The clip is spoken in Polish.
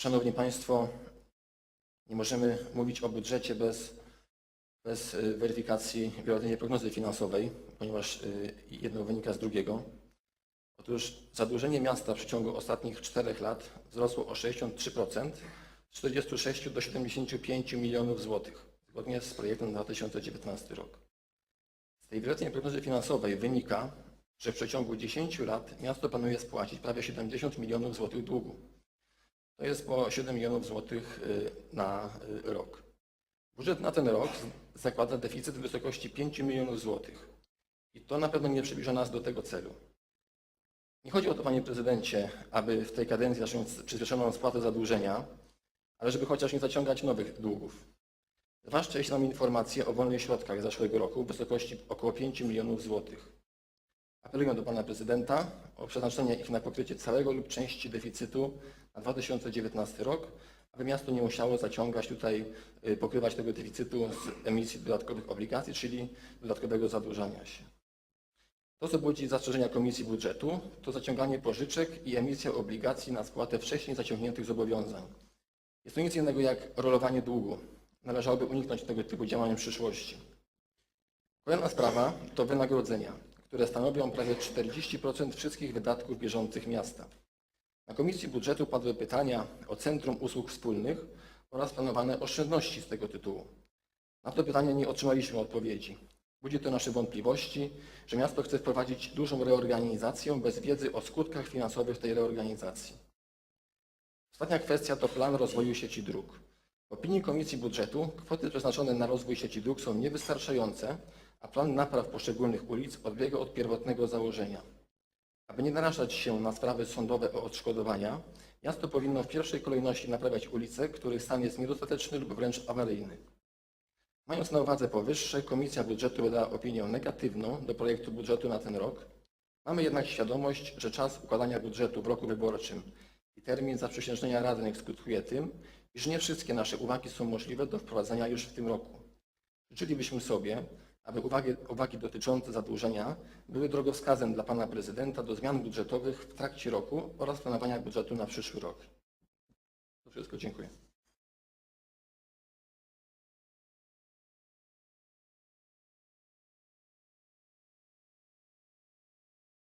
Szanowni Państwo, nie możemy mówić o budżecie bez, bez y, weryfikacji wieloletniej prognozy finansowej, ponieważ y, jedno wynika z drugiego. Otóż zadłużenie miasta w przeciągu ostatnich czterech lat wzrosło o 63%, z 46 do 75 milionów złotych, zgodnie z projektem na 2019 rok. Z tej wieloletniej prognozy finansowej wynika, że w przeciągu 10 lat miasto planuje spłacić prawie 70 milionów złotych długu. To jest po 7 milionów złotych y, na y, rok. Budżet na ten rok zakłada deficyt w wysokości 5 milionów złotych. I to na pewno nie przybliża nas do tego celu. Nie chodzi o to, panie prezydencie, aby w tej kadencji zacząć przyspieszoną spłatę zadłużenia, ale żeby chociaż nie zaciągać nowych długów. Zwłaszcza jeśli mamy informacje o wolnych środkach z zeszłego roku w wysokości około 5 milionów złotych. Apeluję do pana prezydenta o przeznaczenie ich na pokrycie całego lub części deficytu na 2019 rok, aby miasto nie musiało zaciągać tutaj, y, pokrywać tego deficytu z emisji dodatkowych obligacji, czyli dodatkowego zadłużania się. To, co budzi zastrzeżenia Komisji Budżetu, to zaciąganie pożyczek i emisja obligacji na spłatę wcześniej zaciągniętych zobowiązań. Jest to nic innego jak rolowanie długu. Należałoby uniknąć tego typu działań w przyszłości. Kolejna sprawa to wynagrodzenia, które stanowią prawie 40% wszystkich wydatków bieżących miasta. Na Komisji Budżetu padły pytania o Centrum Usług Wspólnych oraz planowane oszczędności z tego tytułu. Na to pytanie nie otrzymaliśmy odpowiedzi. Budzi to nasze wątpliwości, że miasto chce wprowadzić dużą reorganizację bez wiedzy o skutkach finansowych tej reorganizacji. Ostatnia kwestia to plan rozwoju sieci dróg. W opinii Komisji Budżetu kwoty przeznaczone na rozwój sieci dróg są niewystarczające, a plan napraw poszczególnych ulic odbiega od pierwotnego założenia. Aby nie narażać się na sprawy sądowe o odszkodowania, miasto powinno w pierwszej kolejności naprawiać ulice, których stan jest niedostateczny lub wręcz awaryjny. Mając na uwadze powyższe, Komisja Budżetu wydała opinię negatywną do projektu budżetu na ten rok. Mamy jednak świadomość, że czas układania budżetu w roku wyborczym i termin zaprzysiężenia radnych skutkuje tym, iż nie wszystkie nasze uwagi są możliwe do wprowadzenia już w tym roku. Życzylibyśmy sobie, aby uwagi, uwagi dotyczące zadłużenia były drogowskazem dla Pana Prezydenta do zmian budżetowych w trakcie roku oraz planowania budżetu na przyszły rok. To wszystko, dziękuję.